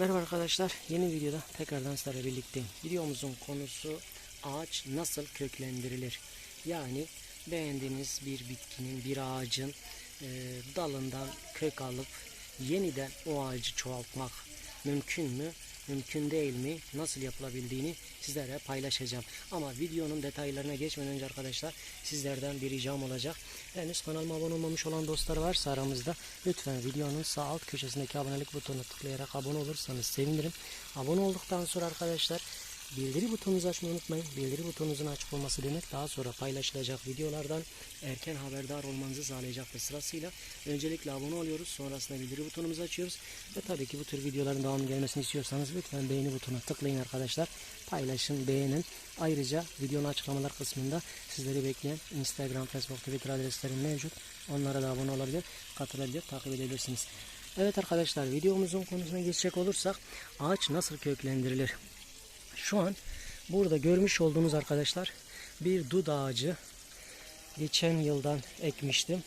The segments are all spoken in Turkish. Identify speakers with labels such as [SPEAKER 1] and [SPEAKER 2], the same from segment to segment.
[SPEAKER 1] Merhaba arkadaşlar. Yeni videoda tekrardan sizlerle birlikteyim. Videomuzun konusu ağaç nasıl köklendirilir? Yani beğendiğiniz bir bitkinin, bir ağacın e, dalından kök alıp yeniden o ağacı çoğaltmak mümkün mü? Mümkün değil mi? Nasıl yapılabildiğini sizlere paylaşacağım. Ama videonun detaylarına geçmeden önce arkadaşlar sizlerden bir ricam olacak. Henüz kanalıma abone olmamış olan dostlar varsa aramızda lütfen videonun sağ alt köşesindeki abonelik butonuna tıklayarak abone olursanız sevinirim. Abone olduktan sonra arkadaşlar Bildiri butonunuzu açmayı unutmayın. Bildiri butonunuzun açık olması demek daha sonra paylaşılacak videolardan erken haberdar olmanızı sağlayacaktır. Sırasıyla öncelikle abone oluyoruz. Sonrasında bildiri butonumuzu açıyoruz. Ve tabii ki bu tür videoların devamı gelmesini istiyorsanız lütfen beğeni butonuna tıklayın arkadaşlar. Paylaşın, beğenin. Ayrıca videonun açıklamalar kısmında sizleri bekleyen Instagram, Facebook, Twitter adreslerim mevcut. Onlara da abone olabilir, katılabilir, takip edebilirsiniz. Evet arkadaşlar videomuzun konusuna geçecek olursak ağaç nasıl köklendirilir? Şu an burada görmüş olduğunuz arkadaşlar bir dud ağacı. Geçen yıldan ekmiştim.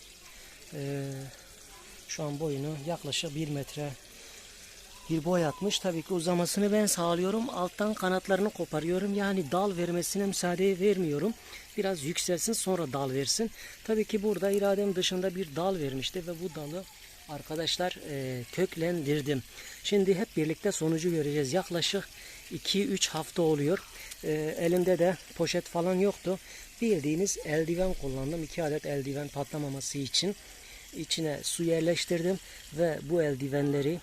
[SPEAKER 1] Ee, şu an boyunu yaklaşık 1 metre bir boy atmış. Tabii ki uzamasını ben sağlıyorum. Alttan kanatlarını koparıyorum. Yani dal vermesine müsaade vermiyorum. Biraz yükselsin sonra dal versin. Tabii ki burada iradem dışında bir dal vermişti ve bu dalı arkadaşlar e, köklendirdim. Şimdi hep birlikte sonucu göreceğiz. Yaklaşık 2-3 hafta oluyor. E, elimde de poşet falan yoktu. Bildiğiniz eldiven kullandım. 2 adet eldiven patlamaması için. içine su yerleştirdim ve bu eldivenleri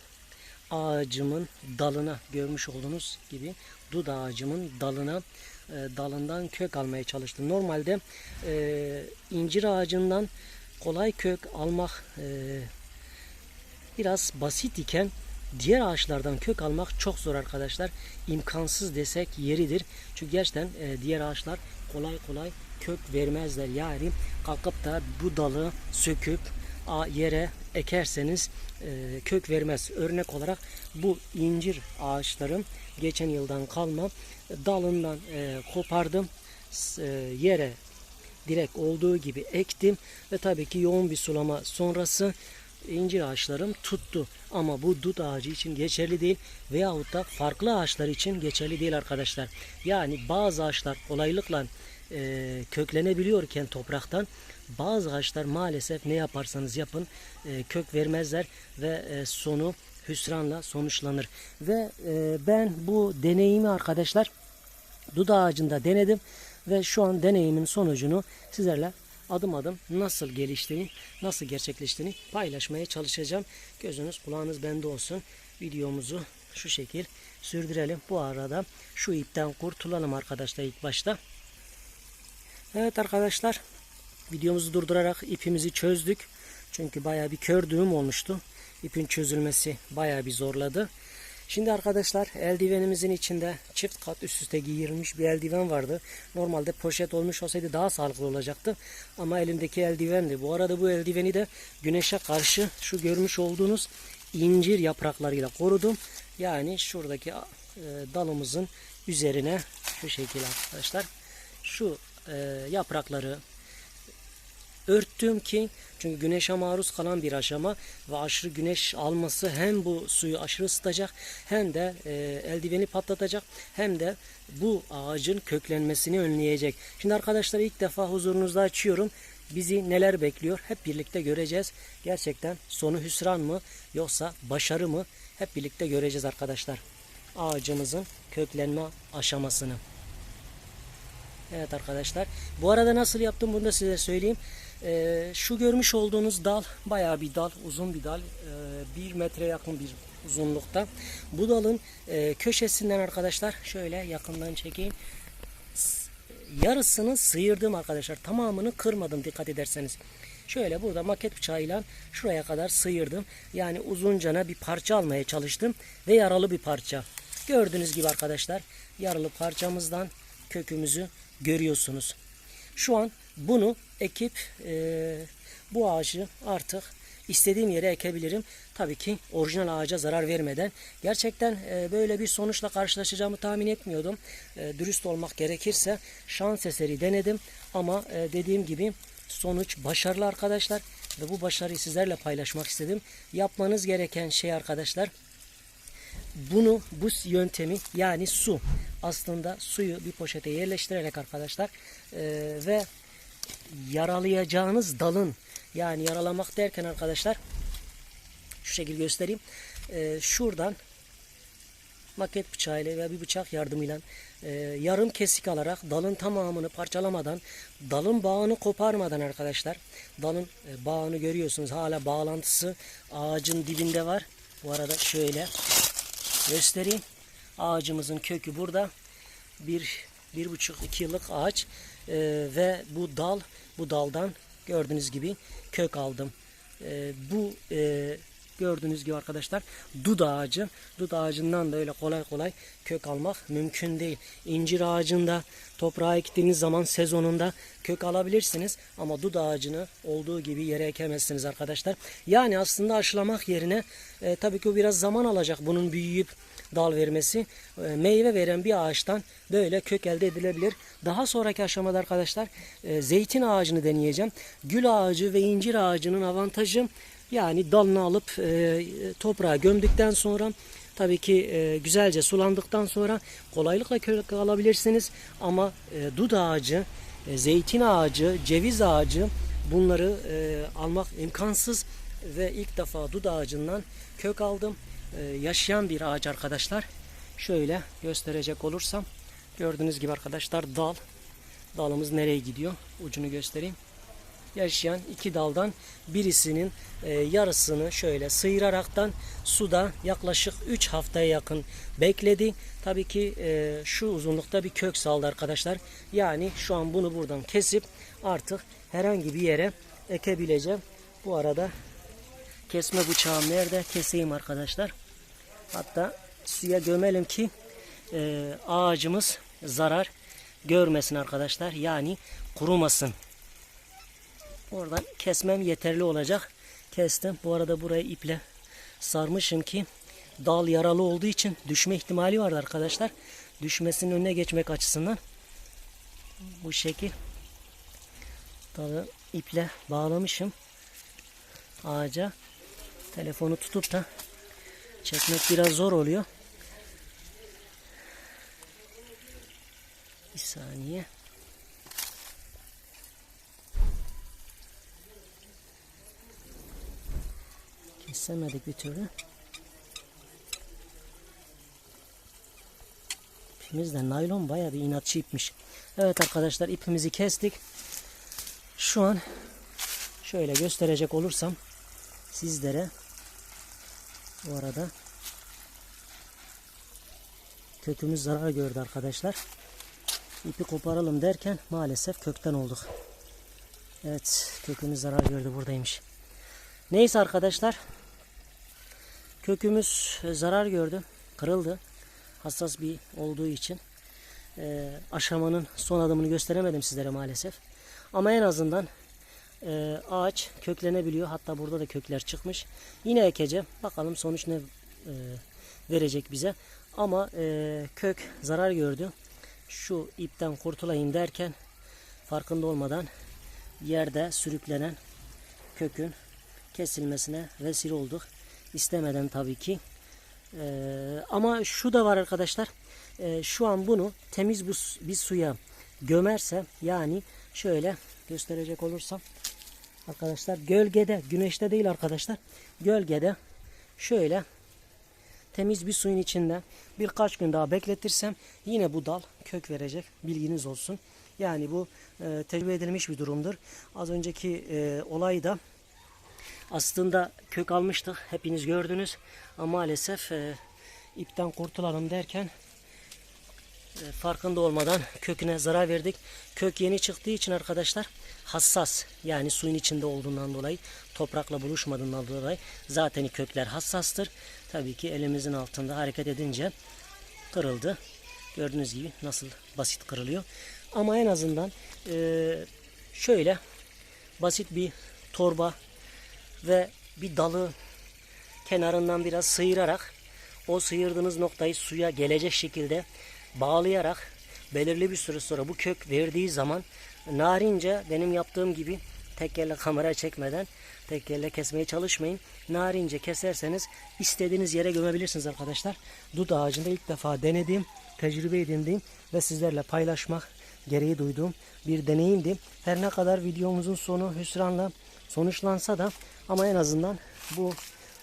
[SPEAKER 1] ağacımın dalına görmüş olduğunuz gibi dud ağacımın dalına e, dalından kök almaya çalıştım. Normalde e, incir ağacından kolay kök almak e, biraz basit iken diğer ağaçlardan kök almak çok zor arkadaşlar. İmkansız desek yeridir. Çünkü gerçekten e, diğer ağaçlar kolay kolay kök vermezler. Yani kalkıp da bu dalı söküp yere ekerseniz e, kök vermez. Örnek olarak bu incir ağaçlarım geçen yıldan kalma dalından e, kopardım yere direkt olduğu gibi ektim ve tabii ki yoğun bir sulama sonrası incir ağaçlarım tuttu. Ama bu dut ağacı için geçerli değil veyahut da farklı ağaçlar için geçerli değil arkadaşlar. Yani bazı ağaçlar kolaylıkla e, köklenebiliyorken topraktan bazı ağaçlar maalesef ne yaparsanız yapın e, kök vermezler ve e, sonu hüsranla sonuçlanır. Ve e, ben bu deneyimi arkadaşlar dud ağacında denedim ve şu an deneyimin sonucunu sizlerle adım adım nasıl geliştiğini, nasıl gerçekleştiğini paylaşmaya çalışacağım. Gözünüz kulağınız bende olsun. Videomuzu şu şekil sürdürelim. Bu arada şu ipten kurtulalım arkadaşlar ilk başta. Evet arkadaşlar videomuzu durdurarak ipimizi çözdük. Çünkü baya bir kör düğüm olmuştu. İpin çözülmesi baya bir zorladı. Şimdi arkadaşlar eldivenimizin içinde çift kat üst üste giyilmiş bir eldiven vardı. Normalde poşet olmuş olsaydı daha sağlıklı olacaktı. Ama elimdeki eldivendi. Bu arada bu eldiveni de güneşe karşı şu görmüş olduğunuz incir yapraklarıyla korudum. Yani şuradaki e, dalımızın üzerine şu şekilde arkadaşlar şu e, yaprakları örttüm ki çünkü güneşe maruz kalan bir aşama ve aşırı güneş alması hem bu suyu aşırı ısıtacak hem de e, eldiveni patlatacak hem de bu ağacın köklenmesini önleyecek. Şimdi arkadaşlar ilk defa huzurunuzda açıyorum. Bizi neler bekliyor hep birlikte göreceğiz. Gerçekten sonu hüsran mı yoksa başarı mı hep birlikte göreceğiz arkadaşlar. Ağacımızın köklenme aşamasını. Evet arkadaşlar. Bu arada nasıl yaptım bunu da size söyleyeyim. Ee, şu görmüş olduğunuz dal bayağı bir dal, uzun bir dal. Ee, bir metre yakın bir uzunlukta. Bu dalın e, köşesinden arkadaşlar şöyle yakından çekeyim. Yarısını sıyırdım arkadaşlar. Tamamını kırmadım dikkat ederseniz. Şöyle burada maket bıçağıyla şuraya kadar sıyırdım. Yani uzuncana bir parça almaya çalıştım ve yaralı bir parça. Gördüğünüz gibi arkadaşlar yaralı parçamızdan kökümüzü görüyorsunuz. Şu an bunu ekip e, bu ağacı artık istediğim yere ekebilirim. Tabii ki orijinal ağaca zarar vermeden. Gerçekten e, böyle bir sonuçla karşılaşacağımı tahmin etmiyordum. E, dürüst olmak gerekirse şans eseri denedim. Ama e, dediğim gibi sonuç başarılı arkadaşlar. Ve bu başarıyı sizlerle paylaşmak istedim. Yapmanız gereken şey arkadaşlar bunu bu yöntemi yani su aslında suyu bir poşete yerleştirerek arkadaşlar e, ve yaralayacağınız dalın yani yaralamak derken arkadaşlar şu şekil göstereyim. E, şuradan maket bıçağıyla veya bir bıçak yardımıyla e, yarım kesik alarak dalın tamamını parçalamadan dalın bağını koparmadan arkadaşlar dalın e, bağını görüyorsunuz hala bağlantısı ağacın dibinde var. Bu arada şöyle göstereyim. Ağacımızın kökü burada. Bir, bir buçuk iki yıllık ağaç E, ve bu dal bu daldan gördüğünüz gibi kök aldım. E, bu e, gördüğünüz gibi arkadaşlar dud ağacı. Dud ağacından da öyle kolay kolay kök almak mümkün değil. İncir ağacında toprağa ektiğiniz zaman sezonunda kök alabilirsiniz ama dud ağacını olduğu gibi yere ekemezsiniz arkadaşlar. Yani aslında aşılamak yerine e, tabii ki o biraz zaman alacak bunun büyüyüp dal vermesi. E, meyve veren bir ağaçtan böyle kök elde edilebilir. Daha sonraki aşamada arkadaşlar e, zeytin ağacını deneyeceğim. Gül ağacı ve incir ağacının avantajı yani dalını alıp e, toprağa gömdükten sonra tabii ki e, güzelce sulandıktan sonra kolaylıkla kök alabilirsiniz. Ama e, dud ağacı, e, zeytin ağacı, ceviz ağacı bunları e, almak imkansız ve ilk defa dud ağacından kök aldım. E, yaşayan bir ağaç arkadaşlar. Şöyle gösterecek olursam gördüğünüz gibi arkadaşlar dal. Dalımız nereye gidiyor? Ucunu göstereyim yaşayan iki daldan birisinin e, yarısını şöyle sıyıraraktan suda yaklaşık 3 haftaya yakın bekledi. Tabii ki e, şu uzunlukta bir kök saldı arkadaşlar. Yani şu an bunu buradan kesip artık herhangi bir yere ekebileceğim. Bu arada kesme bıçağım nerede? Keseyim arkadaşlar. Hatta suya gömelim ki e, ağacımız zarar görmesin arkadaşlar. Yani kurumasın. Oradan kesmem yeterli olacak. Kestim. Bu arada burayı iple sarmışım ki dal yaralı olduğu için düşme ihtimali vardı arkadaşlar. Düşmesinin önüne geçmek açısından bu şekil dalı iple bağlamışım ağaca. Telefonu tutup da çekmek biraz zor oluyor. Bir saniye. Kesemedik bir türlü. İpimiz de naylon baya bir inatçı ipmiş. Evet arkadaşlar ipimizi kestik. Şu an şöyle gösterecek olursam sizlere bu arada kökümüz zarar gördü arkadaşlar. İpi koparalım derken maalesef kökten olduk. Evet kökümüz zarar gördü buradaymış. Neyse arkadaşlar Kökümüz e, zarar gördü, kırıldı. Hassas bir olduğu için e, aşamanın son adımını gösteremedim sizlere maalesef. Ama en azından e, ağaç köklenebiliyor. Hatta burada da kökler çıkmış. Yine ekeceğim. Bakalım sonuç ne e, verecek bize. Ama e, kök zarar gördü. Şu ipten kurtulayım derken farkında olmadan yerde sürüklenen kökün kesilmesine vesile olduk istemeden tabii ki. Ee, ama şu da var arkadaşlar. Ee, şu an bunu temiz bir suya gömerse yani şöyle gösterecek olursam arkadaşlar gölgede güneşte değil arkadaşlar gölgede şöyle temiz bir suyun içinde birkaç gün daha bekletirsem yine bu dal kök verecek bilginiz olsun. Yani bu e, tecrübe edilmiş bir durumdur. Az önceki e, olayda aslında kök almıştık. Hepiniz gördünüz. Ama maalesef e, ipten kurtulalım derken e, farkında olmadan köküne zarar verdik. Kök yeni çıktığı için arkadaşlar hassas. Yani suyun içinde olduğundan dolayı toprakla buluşmadığından dolayı zaten kökler hassastır. Tabii ki elimizin altında hareket edince kırıldı. Gördüğünüz gibi nasıl basit kırılıyor. Ama en azından e, şöyle basit bir torba ve bir dalı kenarından biraz sıyırarak o sıyırdığınız noktayı suya gelecek şekilde bağlayarak belirli bir süre sonra bu kök verdiği zaman narince benim yaptığım gibi tek elle kamera çekmeden Tek elle kesmeye çalışmayın. Narince keserseniz istediğiniz yere gömebilirsiniz arkadaşlar. Dut ağacında ilk defa denediğim, tecrübe edindiğim ve sizlerle paylaşmak gereği duyduğum bir deneyimdi. Her ne kadar videomuzun sonu hüsranla sonuçlansa da ama en azından bu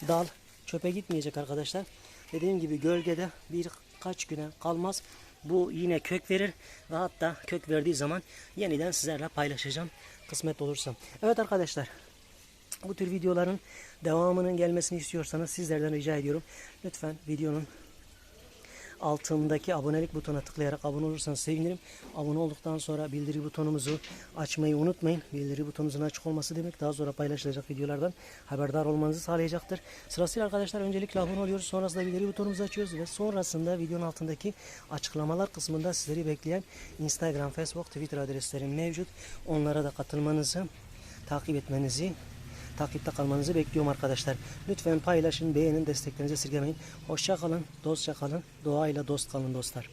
[SPEAKER 1] dal çöpe gitmeyecek arkadaşlar. Dediğim gibi gölgede birkaç güne kalmaz. Bu yine kök verir ve hatta kök verdiği zaman yeniden sizlerle paylaşacağım kısmet olursa. Evet arkadaşlar bu tür videoların devamının gelmesini istiyorsanız sizlerden rica ediyorum. Lütfen videonun altındaki abonelik butonuna tıklayarak abone olursanız sevinirim. Abone olduktan sonra bildiri butonumuzu açmayı unutmayın. Bildiri butonunuzun açık olması demek daha sonra paylaşılacak videolardan haberdar olmanızı sağlayacaktır. Sırasıyla arkadaşlar öncelikle abone oluyoruz. Sonrasında bildiri butonumuzu açıyoruz ve sonrasında videonun altındaki açıklamalar kısmında sizleri bekleyen Instagram, Facebook, Twitter adreslerim mevcut. Onlara da katılmanızı, takip etmenizi takipte kalmanızı bekliyorum arkadaşlar. Lütfen paylaşın, beğenin, desteklerinizi esirgemeyin. Hoşça kalın, dostça kalın, doğayla dost kalın dostlar.